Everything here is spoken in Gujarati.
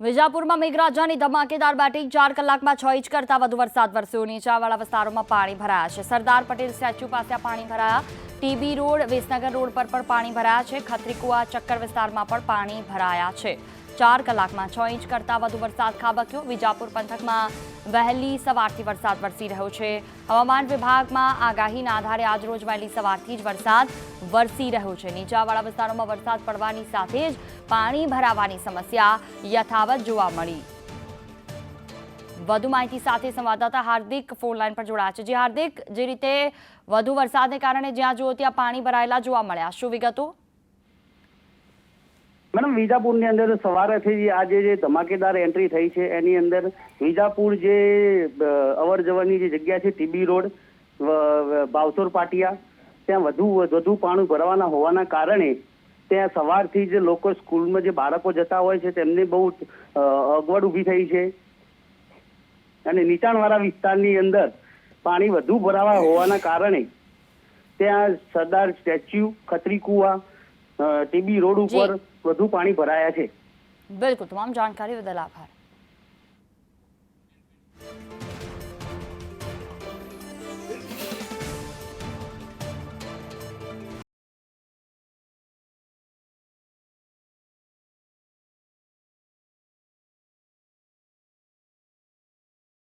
વિજાપુરમાં મેઘરાજાની ધમાકેદાર બેટિંગ ચાર કલાકમાં છ ઇંચ કરતાં વધુ વરસાદ વરસ્યો. નીચાણવાળા વિસ્તારોમાં પાણી ભરાયા છે. સરદાર પટેલ સ્ટેચ્યુ પાસે પાણી ભરાયા. ટીબી રોડ, વિસનગર રોડ પર પણ પાણી ભરાયા છે. ખત્રીકુવા ચક્કર વિસ્તારમાં પણ પાણી ભરાયા છે. ચાર કલાકમાં છ ઇંચ કરતાં વધુ વરસાદ ખાબક્યો. વિજાપુર પંથકમાં વહેલી સવારથી વરસાદ વરસી રહ્યો છે. હવામાન વિભાગમાં આગાહીના આધારે આજરોજ વહેલી સવારથી જ વરસાદ વરસી રહ્યો છે. નીચાવાળા વિસ્તારોમાં વરસાદ પડવાની સાથે જ પાણી ભરાવાની સમસ્યા યથાવત જોવા મળી. વધુ માહિતી સાથે સંવાદદાતા હાર્દિક ફોન લાઈન પર જોડાયા છે. જે હાર્દિક, જે રીતે વધુ વરસાદને કારણે જ્યાં જુઓ ત્યાં પાણી ભરાયેલા જોવા મળ્યા. શું વિગતો? મેડમ, વિજાપુરની અંદર સવારેથી આજે જે ધમાકેદાર એન્ટ્રી થઈ છે, એની અંદર વિજાપુર જે અવર જવરની જે જગ્યા છે, ટીબી રોડ ભાવસોર પાટિયા, ત્યાં વધુ વધુ પાણી ભરવાના હોવાના કારણે ત્યાં સવારથી જે લોકો સ્કૂલમાં જે બાળકો જતા હોય છે, તેમને બહુ અગવડ ઊભી થઈ છે. અને નીચાણવાળા વિસ્તારની અંદર પાણી વધુ ભરાવા હોવાના કારણે ત્યાં સરદાર સ્ટેચ્યુ, ખત્રી કુવા ટીબી રોડ ઉપર વધુ પાણી ભરાયા છે. બિલકુલ તમામ જાણકારી બદલ આભાર.